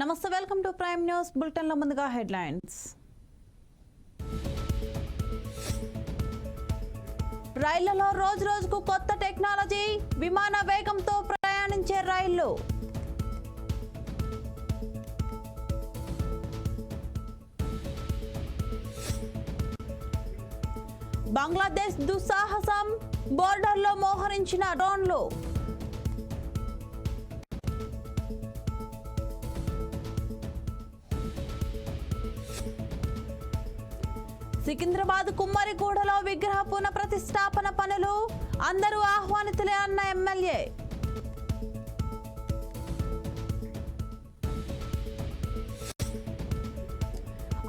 నమస్తే welcome to prime news బులెటిన్లో ముందుగా హెడ్లైన్స్. రైళ్ళలో రోజు రోజుకు కొత్త టెక్నాలజీ విమాన వేగంతో ప్రయాణించే రైళ్ళు. బంగ్లాదేశ్ దుస్సాహసం బోర్డర్లో మోహరించిన డ్రోన్లు. సికింద్రాబాద్ కుమ్మరిగూడలో విగ్రహ పునఃప్రతిష్టాపన పనులు. అందరూ ఆహ్వానితులే అన్న ఎమ్మెల్యే.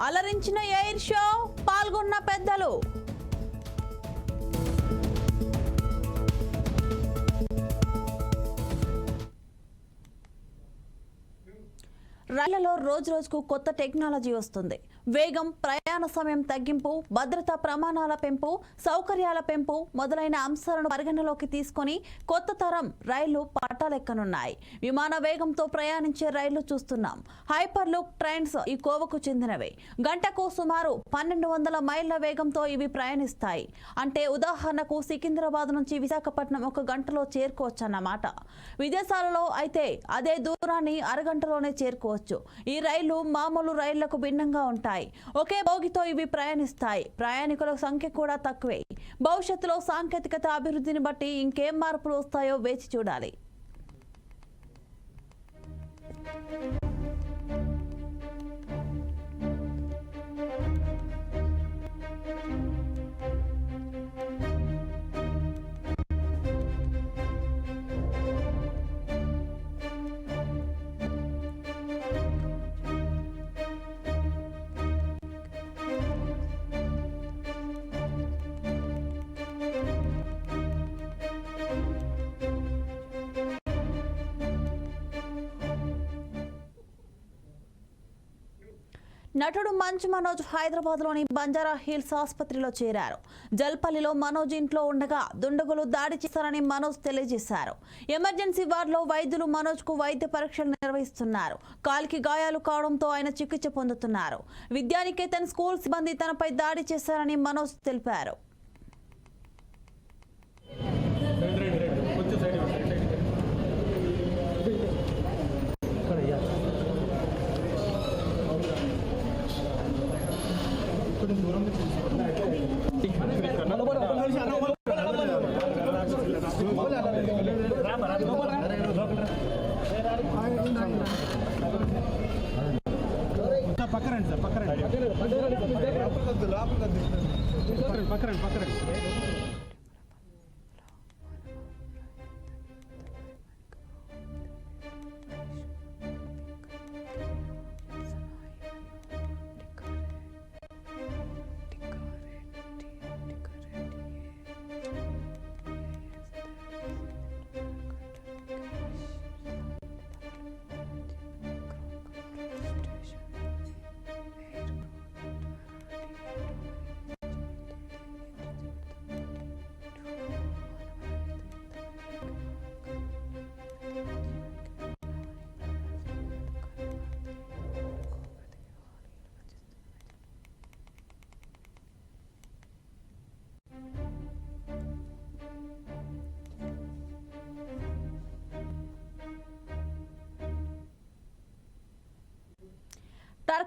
అలరించిన ఎయిర్ షో పాల్గొన్న పెద్దలు. రైళ్ళలో రోజు రోజుకు కొత్త టెక్నాలజీ వస్తుంది. వేగం ప్రయాణ సమయం తగ్గింపు భద్రతా ప్రమాణాల పెంపు సౌకర్యాల పెంపు మొదలైన అంశాలను పరిగణలోకి తీసుకొని కొత్త తరం రైళ్ళు పట్టాలెక్కనున్నాయి విమాన వేగంతో ప్రయాణించే రైళ్ళు చూస్తున్నాం. హైపర్ లుక్ ట్రైన్స్ ఈ కోవకు చెందినవే. గంటకు సుమారు పన్నెండు వందల మైళ్ళ వేగంతో ఇవి ప్రయాణిస్తాయి. అంటే ఉదాహరణకు సికింద్రాబాద్ నుంచి విశాఖపట్నం ఒక గంటలో చేరుకోవచ్చన్నమాట. విదేశాలలో అయితే అదే దూరాన్ని అరగంటలోనే చేరుకోవచ్చు. ఈ రైళ్ళు మామూలు రైళ్ళకు భిన్నంగా ఉంటాయి. ఒకే బోగితో ఇవి ప్రయాణిస్తాయి. ప్రయాణికుల సంఖ్య కూడా తక్కువే. భవిష్యత్తులో సాంకేతికత అభివృద్ధిని బట్టి ఇంకేం మార్పులు వస్తాయో వేచి చూడాలి. నటుడు మంచు మనోజ్ హైదరాబాద్లోని బంజారా హిల్స్ ఆసుపత్రిలో చేరారు. జల్పల్లిలో మనోజ్ ఇంట్లో ఉండగా దుండగులు దాడి చేశారని మనోజ్ తెలియజేశారు. ఎమర్జెన్సీ వార్డులో వైద్యులు మనోజ్కు వైద్య పరీక్షలు నిర్వహిస్తున్నారు. కాలికి గాయాలు కావడంతో ఆయన చికిత్స పొందుతున్నారు. విద్యానికేతన్ స్కూల్ సిబ్బంది తనపై దాడి చేశారని మనోజ్ తెలిపారు.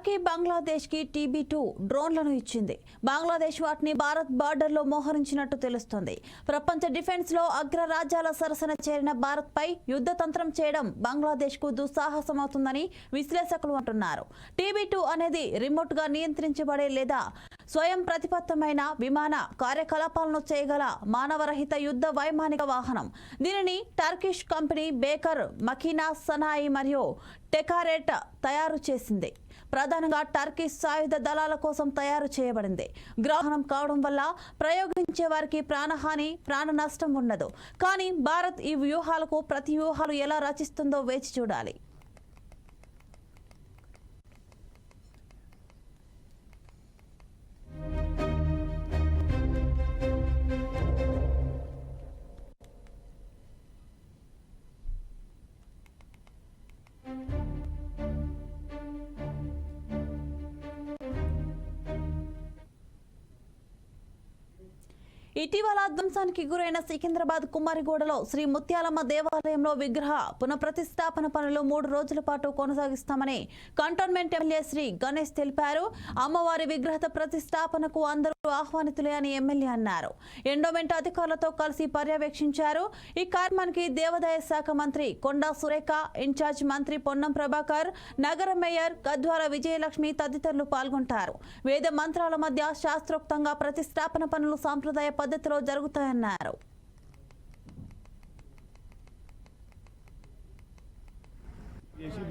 టర్కీ బంగ్లాదేశ్కి టీబీ టూ డ్రోన్లను ఇచ్చింది. బంగ్లాదేశ్ వాటిని భారత్ బార్డర్లో మోహరించినట్టు తెలుస్తోంది. ప్రపంచ డిఫెన్స్లో అగ్రరాజ్యాల సరసన చేరిన భారత్ పై యుద్ధ తంత్రం చేయడం బంగ్లాదేశ్కు దుస్సాహసమవుతుందని విశ్లేషకులు అంటున్నారు. టీబీ టూ అనేది రిమోట్గా నియంత్రించబడే లేదా స్వయం ప్రతిపత్తమైన విమాన కార్యకలాపాలను చేయగల మానవరహిత యుద్ధ వైమానిక వాహనం. దీనిని Turkish company Baykar Makina Sanayi మరియు టెకారెట్ తయారు చేసింది. ప్రధానంగా టర్కీ సాయుధ దళాల కోసం తయారు చేయబడింది. గ్రహణం కావడం వల్ల ప్రయోగించే వారికి ప్రాణహాని ప్రాణ నష్టం ఉండదు. కానీ భారత్ ఈ వ్యూహాలకు ప్రతి వ్యూహాలు ఎలా రచిస్తుందో వేచి చూడాలి. ఇటీవల ధ్వంసానికి గురైన సికింద్రాబాద్ కుమారిగూడలో శ్రీ ముత్యాలమ్మ దేవాలయంలో విగ్రహ పునఃప్రతిష్టాపన పనులు మూడు రోజుల పాటు కొనసాగిస్తామని కంటోన్మెంట్ ఎమ్మెల్యే శ్రీ గణేష్ తెలిపారు. అమ్మవారి విగ్రహ ప్రతిష్టాపనకు అందరూ ఆహ్వానితులే అని ఎమ్మెల్యే అన్నారు. ఎండోమెంట్ అధికారులతో కలిసి పర్యవేక్షించారు. ఈ కార్యక్రమానికి దేవాదాయ శాఖ మంత్రి కొండా సురేఖ ఇన్ఛార్జ్ మంత్రి పొన్నం ప్రభాకర్ నగర మేయర్ గద్వాల విజయలక్ష్మి తదితరులు పాల్గొంటారు. వేద మంత్రాల మధ్య శాస్త్రోక్తంగా ప్రతిష్టాపన పనులు సాంప్రదాయ పద్ధతిలో జరుగుతాయన్నారు.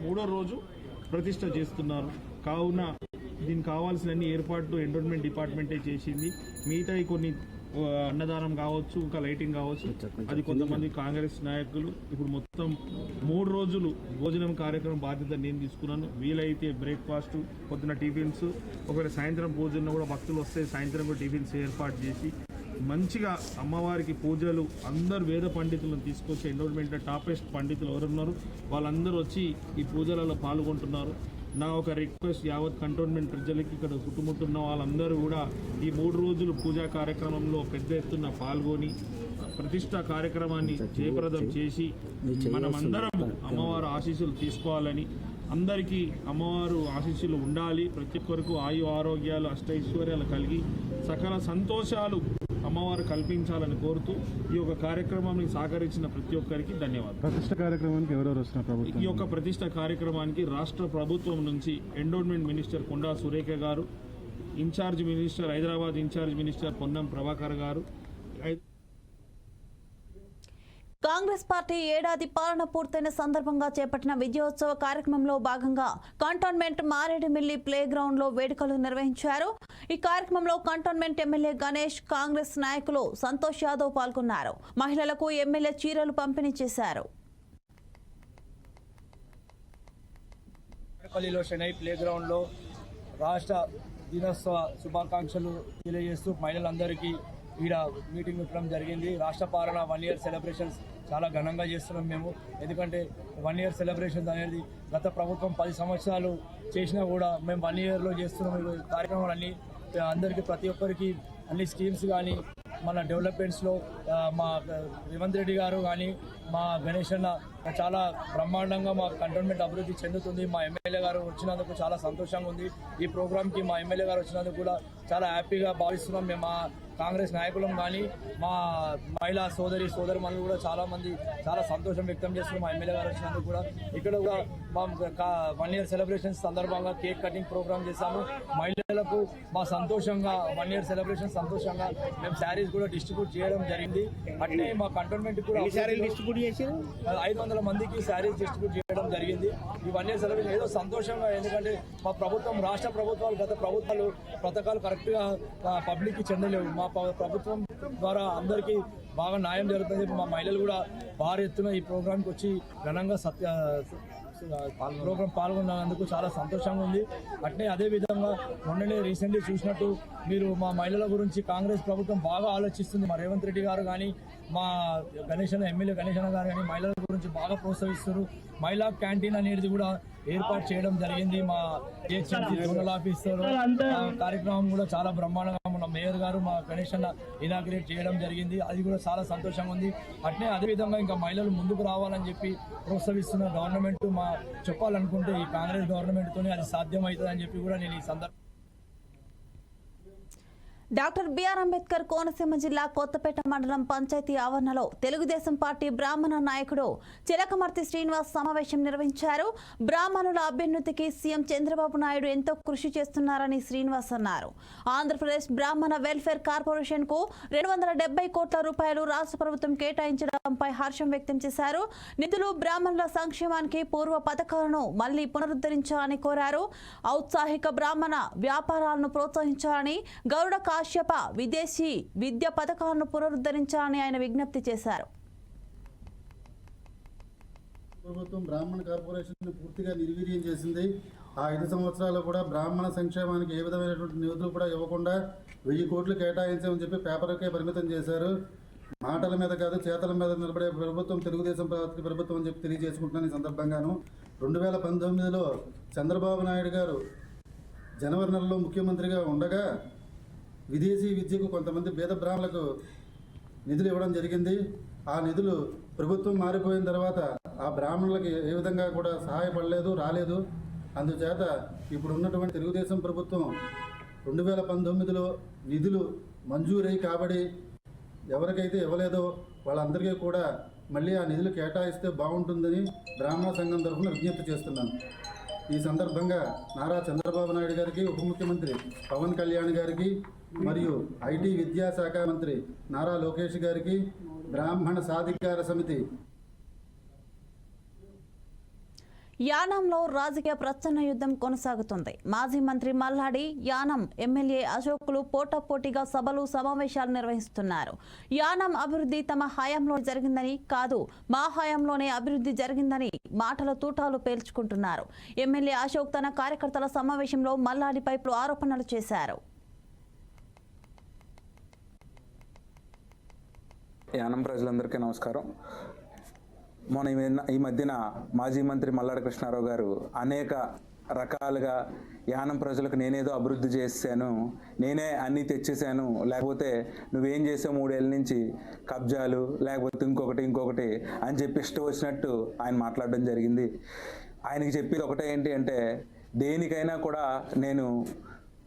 మూడో రోజు ప్రతిష్ట చేస్తున్నారు. కావున దీనికి కావాల్సిన అన్ని ఏర్పాట్లు ఎండోన్మెంట్ డిపార్ట్మెంటే చేసింది. మిగతాయి కొన్ని అన్నదానం కావచ్చు ఇంకా లైటింగ్ కావచ్చు. అది కొంతమంది కాంగ్రెస్ నాయకులు. ఇప్పుడు మొత్తం మూడు రోజులు భోజనం కార్యక్రమం బాధ్యత నేను తీసుకున్నాను. వీలైతే బ్రేక్ఫాస్ట్ పొద్దున టిఫిన్స్ ఒకవేళ సాయంత్రం భోజనం కూడా భక్తులు వస్తే సాయంత్రం కూడా టిఫిన్స్ ఏర్పాటు చేసి మంచిగా అమ్మవారికి పూజలు అందరు వేద పండితులను తీసుకొచ్చి ఎండోర్మెంట్ టాపెస్ట్ పండితులు ఎవరున్నారు? వాళ్ళందరూ వచ్చి ఈ పూజలలో పాల్గొంటున్నారు. నా ఒక రిక్వెస్ట్ యావత్ కంటోన్మెంట్ ప్రజలకి ఇక్కడ చుట్టుముట్టున్న వాళ్ళందరూ కూడా ఈ మూడు రోజులు పూజా కార్యక్రమంలో పెద్ద ఎత్తున పాల్గొని ప్రతిష్ట కార్యక్రమాన్ని జయప్రదం చేసి మనమందరం అమ్మవారు ఆశీస్సులు తీసుకోవాలని అందరికీ అమ్మవారు ఆశీస్సులు ఉండాలి. ప్రతి ఒక్కరికి ఆయు ఆరోగ్యాలు అష్టైశ్వర్యాలు కలిగి సకల సంతోషాలు అమ్మవారు కల్పించాలని కోరుతూ ఈ యొక్క కార్యక్రమాన్ని సహకరించిన ప్రతి ఒక్కరికి ధన్యవాదాలు. ప్రతిష్ట కార్యక్రమానికి ఎవరెవరు వస్తున్నారు ప్రభుత్వం? ఈ యొక్క ప్రతిష్ట కార్యక్రమానికి రాష్ట్ర ప్రభుత్వం నుంచి endowment minister Konda Surekha garu incharge minister Hyderabad incharge minister Ponnam Prabhakar garu Congress party ఏడాది పాలన పూర్తయిన సందర్భంగా చేపట్టిన విజయోత్సవ కార్యక్రమంలో భాగంగా కంటోన్మెంట్ మారేడుమిల్లి ప్లే గ్రౌండ్లో వేడుకలు నిర్వహించారు. ఈ కార్యక్రమంలో కంటోన్మెంట్ ఎమ్మెల్యే గణేష్ కాంగ్రెస్ నాయకులు సంతోష్ యాదవ్ పాల్గొన్నారు. మహిళలకు ఎమ్మెల్యే చీరలు పంపిణీ చేశారు. ప్లే గ్రౌండ్లో రాష్ట్ర దినోత్సవ శుభాకాంక్షలు తెలియజేస్తూ మహిళలందరికీ ఈడ మీటింగ్ పెట్టడం జరిగింది. రాష్ట్ర పాలన వన్ ఇయర్ సెలబ్రేషన్స్ చాలా ఘనంగా చేస్తున్నాం మేము. ఎందుకంటే వన్ ఇయర్ సెలబ్రేషన్స్ అనేది గత ప్రభుత్వం పది సంవత్సరాలు చేసినా కూడా మేము వన్ ఇయర్లో చేస్తున్నాం. కార్యక్రమాలన్నీ అందరికీ ప్రతి ఒక్కరికి అన్ని స్కీమ్స్ కానీ మన డెవలప్మెంట్స్లో మా రేవంత్ రెడ్డి గారు కానీ మా గణేష్ అన్న చాలా బ్రహ్మాండంగా మా కంటోన్మెంట్ అభివృద్ధి చెందుతుంది. మా ఎమ్మెల్యే గారు వచ్చినందుకు చాలా సంతోషంగా ఉంది. ఈ ప్రోగ్రామ్కి మా ఎమ్మెల్యే గారు వచ్చినందుకు కూడా చాలా హ్యాపీగా భావిస్తున్నాం. మేము మా కాంగ్రెస్ నాయకులం కానీ మా మహిళా సోదరి సోదరి మనులు కూడా చాలా మంది చాలా సంతోషం వ్యక్తం చేస్తున్నారు. మా ఎమ్మెల్యే గారు వచ్చినందుకు కూడా. ఇక్కడ కూడా మా వన్ ఇయర్ సెలబ్రేషన్స్ సందర్భంగా కేక్ కటింగ్ ప్రోగ్రామ్ చేశాము. మహిళలకు మా సంతోషంగా వన్ ఇయర్ సెలబ్రేషన్ సంతోషంగా మేము శారీస్ కూడా డిస్ట్రిబ్యూట్ చేయడం జరిగింది. అట్లే మా కంటోన్మెంట్ కూడా డిస్ట్రిబ్యూట్ చేసి ఐదు వందల మందికి శారీస్ డిస్ట్రిబ్యూట్ చేయడం జరిగింది. ఇవన్నీ వన్ ఏదో సంతోషంగా ఎందుకంటే మా ప్రభుత్వం రాష్ట్ర ప్రభుత్వాలు గత ప్రభుత్వాలు పథకాలు కరెక్ట్గా పబ్లిక్కి చెందలేవు. మా ప్రభుత్వం ద్వారా అందరికీ బాగా న్యాయం జరుగుతుంది. మా మహిళలు కూడా భారీ ఎత్తున ఈ ప్రోగ్రాంకి వచ్చి ఘనంగా సత్య ప్రోగ్రామ్ పాల్గొన్నందుకు చాలా సంతోషంగా ఉంది. అట్నే అదే విధంగా మొన్ననే రీసెంట్లీ చూసినట్టు మీరు మా మహిళల గురించి కాంగ్రెస్ ప్రభుత్వం బాగా ఆలోచిస్తుంది. మా రేవంత్ రెడ్డి గారు కానీ మా గణేష్ ఎమ్మెల్యే గణేష్ గారు కానీ మహిళల గురించి బాగా ప్రోత్సహిస్తారు మహిళా క్యాంటీన్ అనేది కూడా ఏర్పాటు చేయడం జరిగింది. మా జిహెచ్ఎంసీ జోనల్ ఆఫీసర్ ఆ కార్యక్రమం కూడా చాలా బ్రహ్మాండంగా మేయర్ గారు మా గణేష్ అన్న ఇనాగ్రేట్ చేయడం జరిగింది. అది కూడా చాలా సంతోషంగా ఉంది. అట్నే అదే విధంగా ఇంకా మహిళలు ముందుకు రావాలని చెప్పి ప్రోత్సహిస్తున్న గవర్నమెంట్ మా చెప్పాలనుకుంటే ఈ కాంగ్రెస్ గవర్నమెంట్తోనే అది సాధ్యమవుతుందని చెప్పి కూడా నేను ఈ సందర్భంగా డాక్టర్ బిఆర్ అంబేద్కర్ కోనసీమ జిల్లా కొత్తపేట మండలం పంచాయతీ ఆవరణలో తెలుగుదేశం పార్టీ బ్రాహ్మణ నాయకుడు చిలకమర్తి శ్రీనివాస్ సమావేశం నిర్వహించారు. బ్రాహ్మణుల అభ్యున్నతికి సీఎం చంద్రబాబు నాయుడు ఎంతో కృషి చేస్తున్నారని శ్రీనివాస్ అన్నారు. ఆంధ్రప్రదేశ్ బ్రాహ్మణ వెల్ఫేర్ కార్పొరేషన్కు రెండు వందల డెబ్బై కోట్ల రూపాయలు రాష్ట్ర ప్రభుత్వం కేటాయించడంపై హర్షం వ్యక్తం చేశారు. నిధులు బ్రాహ్మణుల సంక్షేమానికి పూర్వ పథకాలను మళ్ళీ పునరుద్ధరించాలని కోరారు. ఔత్సాహిక బ్రాహ్మణ వ్యాపారాలను ప్రోత్సహించాలని గౌడ కాశ్యప విదేశీ విద్య పథకాలను పునరుద్ధరించాలని ఆయన విజ్ఞప్తి చేశారు. ప్రభుత్వం బ్రాహ్మణ కార్పొరేషన్ పూర్తిగా నిర్వీర్యం చేసింది. ఆ ఐదు సంవత్సరాలు కూడా బ్రాహ్మణ సంక్షేమానికి ఏ విధమైనటువంటి నిధులు కూడా ఇవ్వకుండా వెయ్యి కోట్లు కేటాయించామని చెప్పి పేపర్కే పరిమితం చేశారు. మాటల మీద కాదు చేతల మీద నిలబడే ప్రభుత్వం తెలుగుదేశం పార్టీ ప్రభుత్వం అని చెప్పి తెలియజేసుకుంటున్నాను ఈ సందర్భంగాను. రెండు వేల పంతొమ్మిదిలో చంద్రబాబు నాయుడు గారు జనవరి నెలలో ముఖ్యమంత్రిగా ఉండగా విదేశీ విద్యకు కొంతమంది పేద బ్రాహ్మణులకు నిధులు ఇవ్వడం జరిగింది. ఆ నిధులు ప్రభుత్వం మారిపోయిన తర్వాత ఆ బ్రాహ్మణులకి ఏ విధంగా కూడా సహాయపడలేదు రాలేదు. అందుచేత ఇప్పుడు ఉన్నటువంటి తెలుగుదేశం ప్రభుత్వం రెండు వేల పంతొమ్మిదిలో నిధులు మంజూరై కాబట్టి ఎవరికైతే ఇవ్వలేదో వాళ్ళందరికీ కూడా మళ్ళీ ఆ నిధులు కేటాయిస్తే బాగుంటుందని బ్రాహ్మణ సంఘం తరఫున విజ్ఞప్తి చేస్తున్నాను. ఈ సందర్భంగా నారా చంద్రబాబు నాయుడు గారికి ఉప ముఖ్యమంత్రి పవన్ కళ్యాణ్ గారికి మరియు ఐటీ విద్యాశాఖ మంత్రి నారా లోకేష్ గారికి బ్రాహ్మణ సాధికార సమితి. యానంలో రాజకీయ ప్రచ్ఛన్న యుద్ధం కొనసాగుతుంది. మాజీ మంత్రి మల్లాడి యానం ఎమ్మెల్యే అశోకులు పోటాపోటీగా సభలు సమావేశాలు నిర్వహిస్తున్నారు. యానం అభివృద్ధి తమ హయాంలో జరిగిందని కాదు మా హయాంలోనే అభివృద్ధి జరిగిందని మాటల తూటాలు పేల్చుకుంటున్నారు. ఎమ్మెల్యే అశోక్ తన కార్యకర్తల సమావేశంలో మల్లాడిపై ఆరోపణలు చేశారు. యానం ప్రజలందరికీ నమస్కారం. మొన్న ఈ మధ్యన- మాజీ మంత్రి మల్లాడి కృష్ణారావు గారు అనేక రకాలుగా యానం ప్రజలకు నేనేదో అభివృద్ధి చేశాను నేనే అన్నీ తెచ్చేసాను లేకపోతే నువ్వేం చేసావు మూడేళ్ళ నుంచి? కబ్జాలు లేకపోతే ఇంకొకటి ఇంకొకటి అని చెప్పి ఇష్టం వచ్చినట్టు ఆయన మాట్లాడడం జరిగింది. ఆయనకి చెప్పేది ఒకటే ఏంటి అంటే దేనికైనా కూడా నేను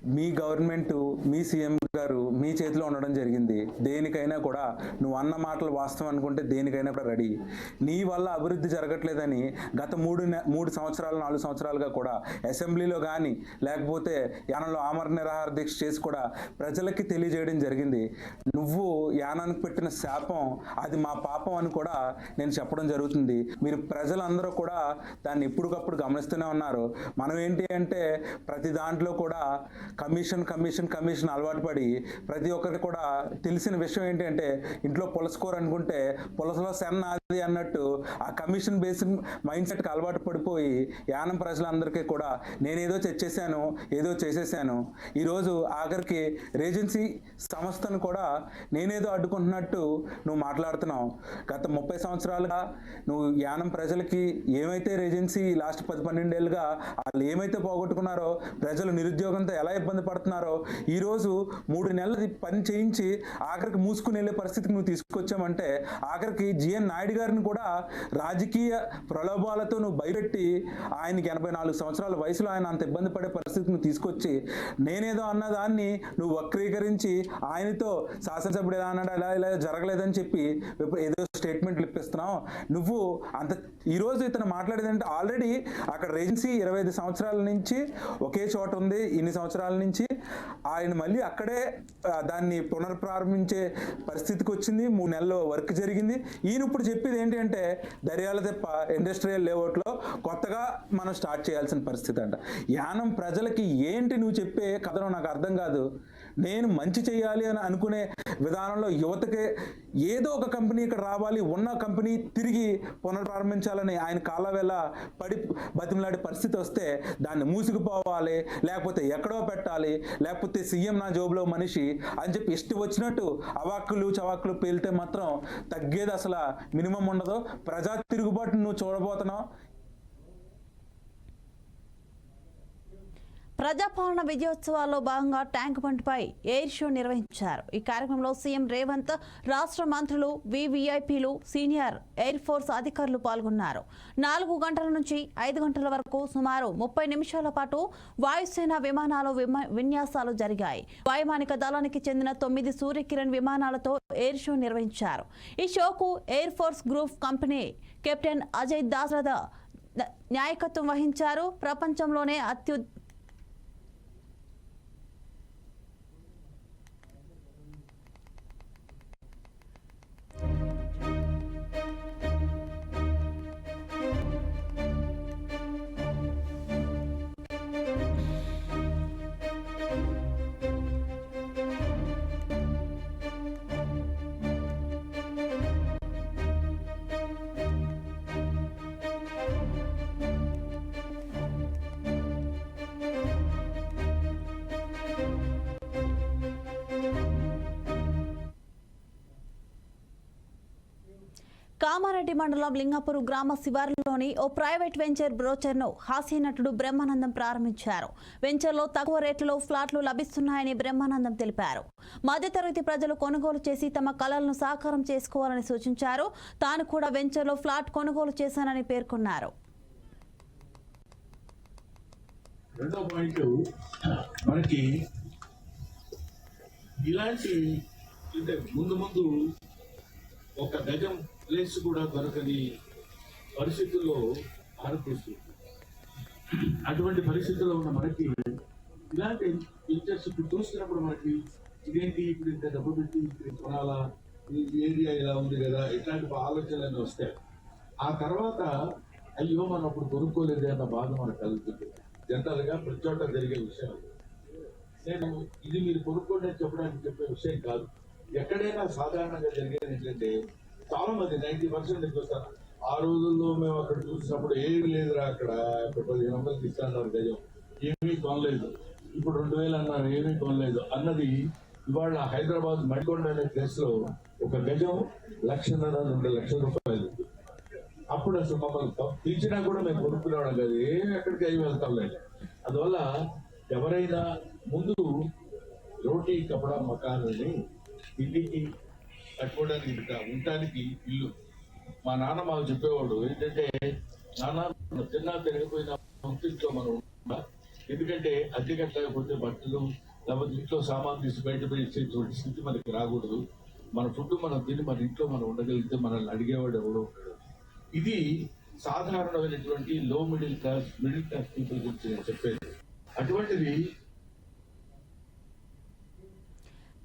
మీ గవర్నమెంట్ మీ సీఎం గారు మీ చేతిలో ఉండడం జరిగింది. దేనికైనా కూడా నువ్వు అన్న మాటలు వాస్తవం అనుకుంటే దేనికైనా కూడా రెడీ. నీ వల్ల అభివృద్ధి జరగట్లేదని గత మూడు నె- మూడు సంవత్సరాలు నాలుగు సంవత్సరాలుగా కూడా అసెంబ్లీలో కానీ లేకపోతే యానంలో ఆమర నిరాహార దీక్ష చేసి కూడా ప్రజలకి తెలియజేయడం జరిగింది. నువ్వు యానానికి పెట్టిన శాపం అది మా పాపం అని కూడా నేను చెప్పడం జరుగుతుంది. మీరు ప్రజలందరూ కూడా దాన్ని ఎప్పటికప్పుడు గమనిస్తూనే ఉన్నారు. మనం ఏంటి అంటే ప్రతి దాంట్లో కూడా కమిషన్ కమిషన్ కమిషన్ అలవాటు పడి ప్రతి ఒక్కరికి కూడా తెలిసిన విషయం ఏంటంటే ఇంట్లో పులసకూర అనుకుంటే పులసలో సెన్న అది అన్నట్టు ఆ కమిషన్ బేసిక్ మైండ్ సెట్కి అలవాటు పడిపోయి యానం ప్రజలందరికీ కూడా నేనేదో తెచ్చేసాను ఏదో చేసేసాను. ఈరోజు ఆఖరికి రేజెన్సీ సంస్థను కూడా నేనేదో అడ్డుకుంటున్నట్టు నువ్వు మాట్లాడుతున్నావు. గత ముప్పై సంవత్సరాలుగా నువ్వు యానం ప్రజలకి ఏమైతే రేజెన్సీ లాస్ట్ పది పన్నెండేళ్ళుగా వాళ్ళు ఏమైతే పోగొట్టుకున్నారో ప్రజలు నిరుద్యోగంతో ఎలా ఇబ్బంది పడుతున్నారో ఈరోజు మూడు నెలలది పని చేయించి ఆఖరికి మూసుకుని వెళ్ళే పరిస్థితికి నువ్వు తీసుకొచ్చామంటే ఆఖరికి జిఎన్ నాయుడు గారిని కూడా రాజకీయ ప్రలోభాలతో నువ్వు భయపెట్టి ఆయనకి ఎనభై నాలుగు సంవత్సరాల వయసులో ఆయన అంత ఇబ్బంది పడే పరిస్థితిని తీసుకొచ్చి నేనేదో అన్నదాన్ని నువ్వు వక్రీకరించి ఆయనతో శాసనసభ్యుడు ఎలా అన్నాడు ఎలా ఇలా జరగలేదని చెప్పి ఏదో స్టేట్మెంట్లు ఇప్పిస్తున్నావు. నువ్వు అంత ఈరోజు ఇతను మాట్లాడేది అంటే ఆల్రెడీ అక్కడ రెజెన్సీ ఇరవై ఐదు సంవత్సరాల నుంచి ఒకే చోట ఉంది ఇన్ని సంవత్సరాల నుంచి. ఆయన మళ్ళీ అక్కడే దాన్ని పునర్ప్రారంభించే పరిస్థితికి వచ్చింది మూడు నెలల్లో వర్క్ జరిగింది. ఈయన ఇప్పుడు చెప్పేది ఏంటి అంటే దర్యాల తెప్ప ఇండస్ట్రియల్ లేఅవుట్లో కొత్తగా మనం స్టార్ట్ చేయాల్సిన పరిస్థితి అంట. యానం ప్రజలకి ఏంటి నువ్వు చెప్పే కథలో నాకు అర్థం కాదు. నేను మంచి చేయాలి అని అనుకునే విధానంలో యువతకి ఏదో ఒక కంపెనీ ఇక్కడ రావాలి ఉన్న కంపెనీ తిరిగి పునర్ప్రారంభించాలని ఆయన కాలవేళ వేళ పడి బతిమలాడే పరిస్థితి వస్తే దాన్ని మూసుకుపోవాలి లేకపోతే ఎక్కడో పెట్టాలి లేకపోతే సీఎం నా జోబులో మనిషి అని చెప్పి ఇష్టం వచ్చినట్టు అవాక్కులు చవాక్కులు పేలితే మాత్రం తగ్గేది అసలు మినిమం ఉండదు. ప్రజా తిరుగుబాటు నువ్వు చూడబోతున్నావు. ప్రజాపాలన విజయోత్సవాల్లో భాగంగా ట్యాంక్ బండ్పై ఎయిర్ షో నిర్వహించారు. ఈ కార్యక్రమంలో సీఎం రేవంత్ రాష్ట్ర మంత్రులు వివిఐపీలు సీనియర్ ఎయిర్ ఫోర్స్ అధికారులు పాల్గొన్నారు. నాలుగు గంటల నుంచి ఐదు గంటల వరకు సుమారు ముప్పై నిమిషాల పాటు వాయుసేన విమానాలు విమ- విన్యాసాలు జరిగాయి. వైమానిక దళానికి చెందిన తొమ్మిది సూర్యకిరణ్ విమానాలతో ఎయిర్ షో నిర్వహించారు. ఈ షోకు air force group company captain Ajay Dasaratha నాయకత్వం వహించారు. ప్రపంచంలోనే అత్యు కామారెడ్డి మండలం లింగపూరు గ్రామ శివారులోని ఓ ప్రైవేట్ వెంచర్ బ్రోచర్ను హాస్యనటుడు బ్రహ్మానందం ప్రారంభించారు. వెంచర్లో తక్కువ రేట్లలో ఫ్లాట్లు లభిస్తున్నాయని బ్రహ్మానందం తెలిపారు. మధ్యతరగతి ప్రజలు కొనుగోలు చేసి తమ కళలను సాకారం చేసుకోవాలని సూచించారు. తాను కూడా వెంచర్లో ఫ్లాట్ కొనుగోలు చేశానని పేర్కొన్నారు. రెండో పాయింట్ మనకి ఇలాంటి ముందు ముందు ఒక గజం ప్లేస్ కూడా దొరకని పరిస్థితుల్లో ఆరోపిస్తుంది అటువంటి పరిస్థితుల్లో ఉన్న మనకి ఇలాంటి పిక్చర్స్ ఇప్పుడు చూస్తున్నప్పుడు మనకి ఇదేంటి ఇప్పుడు ఇంత డబ్బు పెట్టి ఇప్పుడు కొనాలా? ఈ ఏరియా ఇలా ఉంది కదా? ఇట్లాంటి ఆలోచనలన్నీ వస్తాయి. ఆ తర్వాత అయ్యో మనం అప్పుడు కొనుక్కోలేదే అన్న బాధ మనకు కలుగుతుంది. జనరల్గా ప్రతి చోట జరిగే విషయం నేను ఇది మీరు కొనుక్కోండి అని చెప్పడానికి చెప్పే విషయం కాదు. ఎక్కడైనా సాధారణంగా జరిగేది ఏంటంటే చాలా మంది నైన్టీ పర్సెంట్ చూస్తారు ఆ రోజుల్లో మేము అక్కడ చూసినప్పుడు ఏమీ లేదురా అక్కడ. పదిహేను వందలకి తీసుకున్నారు గజం. ఏమీ కొనలేదు. ఇప్పుడు రెండు వేలు అన్నారు ఏమీ కొనలేదు. అన్నది ఇవాళ హైదరాబాద్ మడికొండ అనే ప్లేస్లో ఒక గజం లక్షన్నర రెండు లక్షల రూపాయలు. అప్పుడు అసలు మమ్మల్ని పిలిచినా కూడా మేము కొనుక్కునేవాళ్ళం కాదు. ఏమి ఎక్కడికి అయి వెళ్తాం లేదు. అందువల్ల ఎవరైనా ముందు రోటీ కపడా మకాన్ని ఇంటికి కట్టుకోవడానికి ఉండటానికి ఇల్లు. మా నాన్న మాకు చెప్పేవాడు ఏంటంటే నాన్న తిన్నా తిరగపోయిన ఇంట్లో మనం ఉండాలి. ఎందుకంటే అద్దె కట్టకపోతే బట్టలు లేకపోతే ఇంట్లో సామాన్ తీసి బయటపడి పెట్టేటువంటి స్థితి మనకి రాకూడదు. మన ఫుడ్ మనం తిని మన ఇంట్లో మనం ఉండగలిగితే మనల్ని అడిగేవాడు ఎవడో ఉంటాడు ఇది సాధారణమైనటువంటి లో middle class middle class people గురించి నేను చెప్పేది. అటువంటిది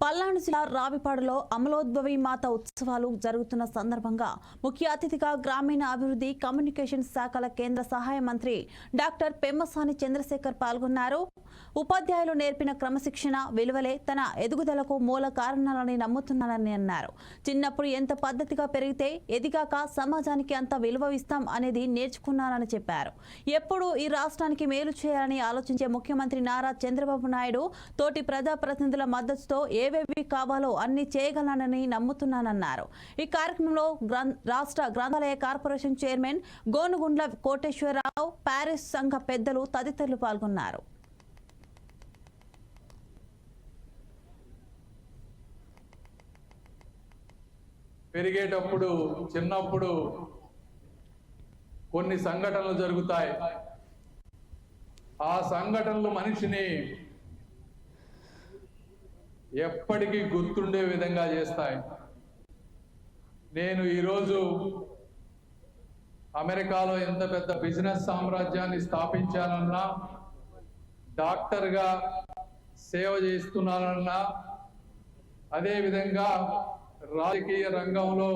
పల్నాడు జిల్లా రావిపాడులో అమలోద్భవి మాత ఉత్సవాలు జరుగుతున్న సందర్భంగా ముఖ్య అతిథిగా గ్రామీణ అభివృద్ధి కమ్యూనికేషన్ శాఖల కేంద్ర సహాయ మంత్రి డాక్టర్ పెమ్మసాని చంద్రశేఖర్ పాల్గొన్నారు. ఉపాధ్యాయులు నేర్పిన క్రమశిక్షణ విలువలే తన ఎదుగుదలకు మూల కారణాలని నమ్ముతున్నానని అన్నారు. చిన్నప్పుడు ఎంత పద్ధతిగా పెరిగితే ఎదిగాక సమాజానికి అంత విలువ ఇస్తాం అనేది నేర్చుకున్నానని చెప్పారు. ఎప్పుడు ఈ రాష్ట్రానికి మేలు చేయాలని ఆలోచించే ముఖ్యమంత్రి నారా చంద్రబాబు నాయుడు తోటి ప్రజాప్రతినిధుల మద్దతుతో ఏవేవి కావాలో అన్ని చేయగలనని నమ్ముతున్నానన్నారు. ఈ కార్యక్రమంలో రాష్ట్ర గ్రంథాలయ కార్పొరేషన్ చైర్మన్ గోనుగుండ్ల కోటేశ్వరరావు ప్యారిస్ సంఘ పెద్దలు తదితరులు పాల్గొన్నారు. పెరిగేటప్పుడు చిన్నప్పుడు కొన్ని సంఘటనలు జరుగుతాయి. ఆ సంఘటనలు మనిషిని ఎప్పటికీ గుర్తుండే విధంగా చేస్తాయి. నేను ఈరోజు అమెరికాలో ఎంత పెద్ద బిజినెస్ సామ్రాజ్యాన్ని స్థాపించానన్నా డాక్టర్గా సేవ చేస్తున్నానన్నా అదేవిధంగా రాజకీయ రంగంలో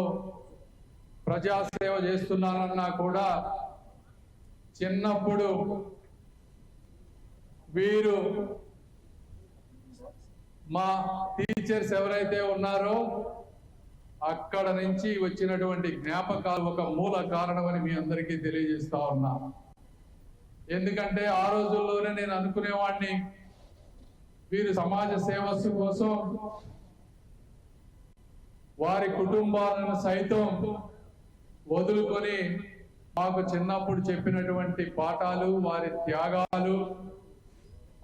ప్రజాసేవ చేస్తున్నానన్నా కూడా చిన్నప్పుడు వీరు మా టీచర్స్ ఎవరైతే ఉన్నారో అక్కడ నుంచి వచ్చినటువంటి జ్ఞాపకాలు ఒక మూల కారణమని మీ అందరికీ తెలియజేస్తా ఉన్నా. ఎందుకంటే ఆ రోజుల్లోనే నేను అనుకునేవాడిని వీరు సమాజ సేవస్సు కోసం వారి కుటుంబాలను సైతం వదులుకొని మాకు చిన్నప్పుడు చెప్పినటువంటి పాఠాలు వారి త్యాగాలు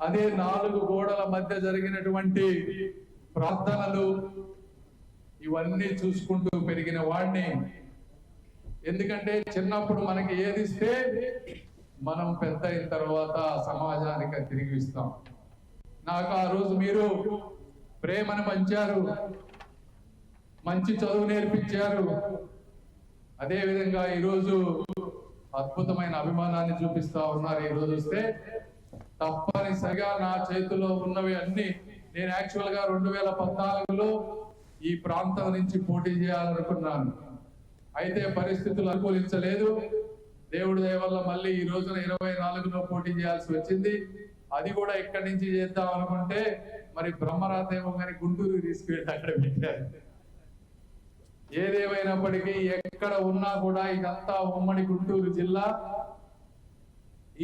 అదే నాలుగు గోడల మధ్య జరిగినటువంటి ప్రార్థనలు ఇవన్నీ చూసుకుంటూ పెరిగిన వాడిని. ఎందుకంటే చిన్నప్పుడు మనకి ఏది ఇస్తే మనం పెద్ద అయిన తర్వాత సమాజానికి తిరిగి ఇస్తాం. నాకు ఆ రోజు మీరు ప్రేమను పంచారు మంచి చదువు నేర్పించారు. అదే విధంగా ఈరోజు అద్భుతమైన అభిమానాన్ని చూపిస్తా ఉన్నారు. ఈ రోజు వస్తే తప్పనిసరిగా నా చేతిలో ఉన్నవి అన్ని నేను యాక్చువల్గా రెండు వేల పద్నాలుగులో ఈ ప్రాంతం నుంచి పోటీ చేయాలనుకున్నాను. అయితే పరిస్థితులు అనుకూలించలేదు. దేవుడి దయ వల్ల మళ్ళీ ఈ రోజున ఇరవై నాలుగులో పోటీ చేయాల్సి వచ్చింది. అది కూడా ఇక్కడి నుంచి చేద్దాం అనుకుంటే మరి బ్రహ్మరాధేమో కానీ గుంటూరు తీసుకెళ్ళి అక్కడ పెట్టారు. ఏదేమైనప్పటికీ ఎక్కడ ఉన్నా కూడా ఇదంతా ఉమ్మడి గుంటూరు జిల్లా.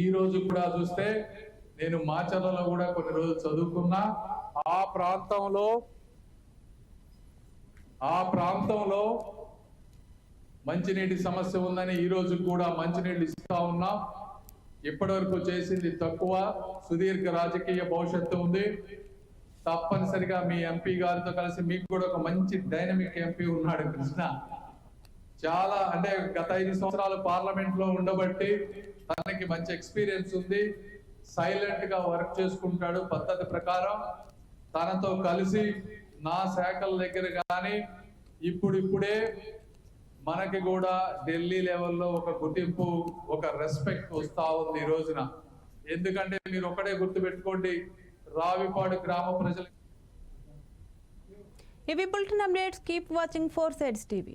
ఈ రోజు కూడా చూస్తే నేను మాచర్లలో కూడా కొన్ని రోజులు చదువుకున్నా ఆ ప్రాంతంలో ఆ ప్రాంతంలో మంచినీటి సమస్య ఉందని ఈ రోజు కూడా మంచినీళ్ళు ఇస్తా ఉన్నాం. ఇప్పటివరకు చేసింది తక్కువ సుదీర్ఘ రాజకీయ భవిష్యత్తు ఉంది. తప్పనిసరిగా మీ ఎంపీ గారితో కలిసి మీకు కూడా ఒక మంచి డైనమిక్ ఎంపీ ఉన్నాడు కృష్ణ. చాలా అంటే గత ఐదు సంవత్సరాలు పార్లమెంట్లో ఉండబట్టి తనకి మంచి ఎక్స్పీరియన్స్ ఉంది. సైలెంట్గా వర్క్ చేసుకుంటాడు పద్ధతి ప్రకారం. తనతో కలిసి నా శాఖల దగ్గర కానీ ఇప్పుడిప్పుడే మనకి కూడా ఢిల్లీ లెవెల్లో ఒక గుర్తింపు ఒక రెస్పెక్ట్ వస్తా ఉంది ఈ రోజున. ఎందుకంటే మీరు ఒకటే గుర్తుపెట్టుకోండి రావిపాడు గ్రామ ప్రజలు ఇవి bulletin updates keep watching four sides TV.